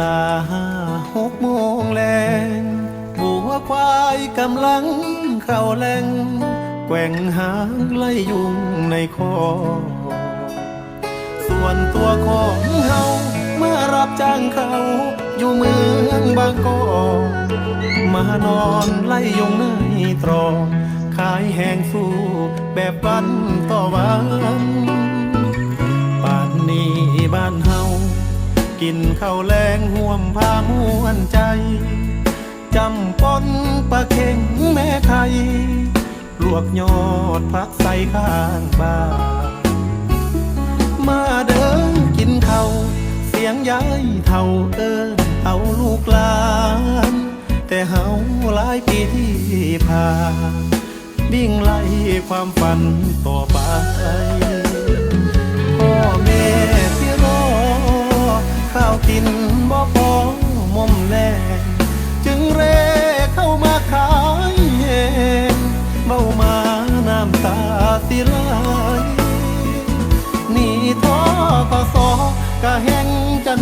ลาหกโมงแลงบัวควายกำลังเข้าแหลงแกว่งหางไล่ยุงในคอ ส่วนตัวของเฮาเมื่อรับจ้างเขาอยู่เมืองบางกอกมานอนไล่ยุงในตรอกขายแหงสู้แบบวันต่อวัน กินข้าวแรงห่วมพามวนใจจำปนปลาเข็งแม่ไข่ลวกยอดพักใส่ข้างบ้านมาเดินกินเขาเสียงยายเท่าเอินเอาลูกหลาน แต่เฮาหลายปีที่ผ่านวิ่งไล่ความฝันต่อไป ก็แห้งจัน